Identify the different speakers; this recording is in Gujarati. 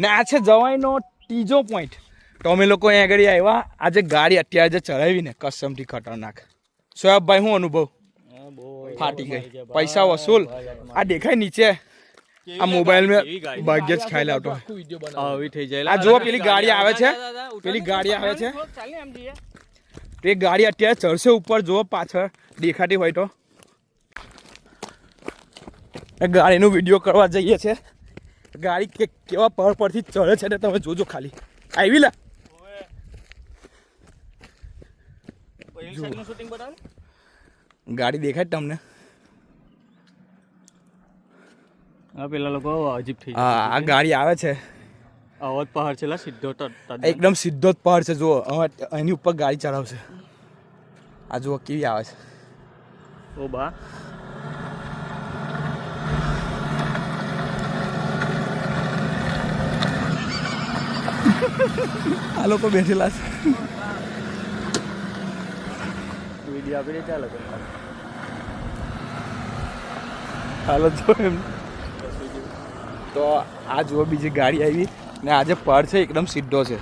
Speaker 1: ને આ છે જવાઈનો ત્રીજો પોઈન્ટ તો અમે લોકો અહીં આગળ આવ્યા. આજે ગાડી અત્યારે જે ચડાવી ને કસમથી ખતરનાક સોયાબભાઈ શું અનુભવ? ફાટી ગઈ. પૈસા વસૂલ. આ દેખાય નીચે. આ મોબાઈલ મેં ભાગ્ય જ ખાઈ લાવતો. આ જુઓ પેલી ગાડી આવે છે. પેલી ગાડી આવે છે. તે ગાડી અત્યારે ચડશે ઉપર. જુઓ પાછળ. દેખાતી હોય તો. ગાડીનો વીડિયો કરવા જઈએ છે. ગાડી કે કેવા પહાડ પરથી ચડે છે ને તમે જોજો ખાલી. આવી લા. ગાડી દેખાય તમને.
Speaker 2: હા પેલા લોકો અજીબ થઈ
Speaker 1: હા આ ગાડી આવે છે.
Speaker 2: આવો પહાડ છે સીધો
Speaker 1: એકદમ સીધો જ પહાડ છે જુઓ. હવે એની ઉપર ગાડી ચડાવશે આ જુઓ કેવી આવે છે.
Speaker 2: ઓ બા.
Speaker 1: આ લોકો બેઠેલા છે.
Speaker 2: વીડિયો આપી દે ચાલો
Speaker 1: હાલો જો એમ. તો આ જુઓ બીજી ગાડી આવી ને આજે પડ છે એકદમ સીધો છે.